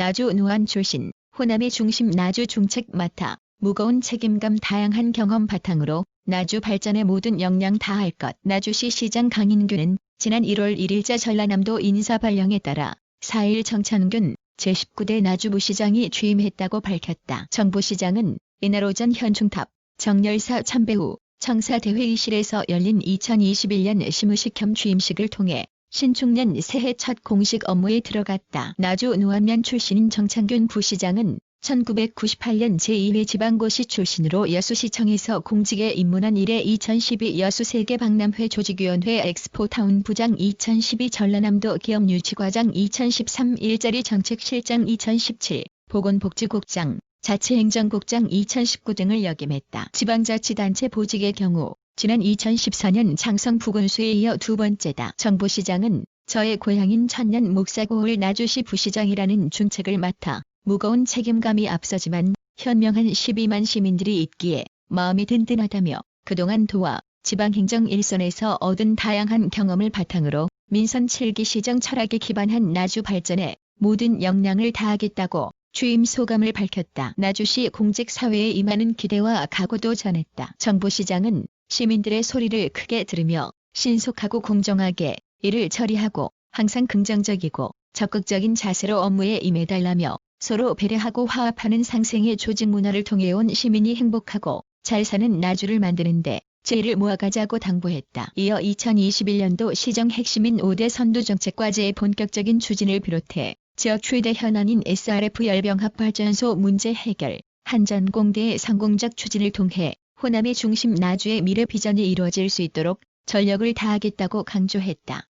나주 노안 출신, 호남의 중심 나주 중책 맡아 무거운 책임감 다양한 경험 바탕으로 나주 발전의 모든 역량 다할 것. 나주시 시장 강인규는 지난 1월 1일자 전라남도 인사발령에 따라 4일 정찬균 제19대 나주부시장이 취임했다고 밝혔다. 정부시장은 이날 오전 현충탑 정열사 참배후 청사대회의실에서 열린 2021년 시무식 겸 취임식을 통해 신축년 새해 첫 공식 업무에 들어갔다. 나주 노안면 출신인 정창균 부시장은 1998년 제2회 지방고시 출신으로 여수시청에서 공직에 입문한 이래 2012 여수세계 박람회 조직위원회 엑스포타운 부장 2012 전라남도 기업유치과장 2013 일자리 정책실장 2017 보건복지국장 자치행정국장 2019 등을 역임했다. 지방자치단체 보직의 경우 지난 2014년 장성 부군수에 이어 두 번째다. 정부시장은 저의 고향인 천년 목사고을 나주시 부시장이라는 중책을 맡아 무거운 책임감이 앞서지만 현명한 12만 시민들이 있기에 마음이 든든하다며 그동안 도와 지방행정 일선에서 얻은 다양한 경험을 바탕으로 민선 7기 시정 철학에 기반한 나주 발전에 모든 역량을 다하겠다고 취임 소감을 밝혔다. 나주시 공직사회에 임하는 기대와 각오도 전했다. 정부시장은 시민들의 소리를 크게 들으며 신속하고 공정하게 일을 처리하고 항상 긍정적이고 적극적인 자세로 업무에 임해달라며 서로 배려하고 화합하는 상생의 조직 문화를 통해 온 시민이 행복하고 잘 사는 나주를 만드는데 제의를 모아가자고 당부했다. 이어 2021년도 시정 핵심인 5대 선두 정책 과제의 본격적인 추진을 비롯해 지역 최대 현안인 SRF 열병합 발전소 문제 해결, 한전공대의 성공적 추진을 통해 호남의 중심 나주의 미래 비전이 이루어질 수 있도록 전력을 다하겠다고 강조했다.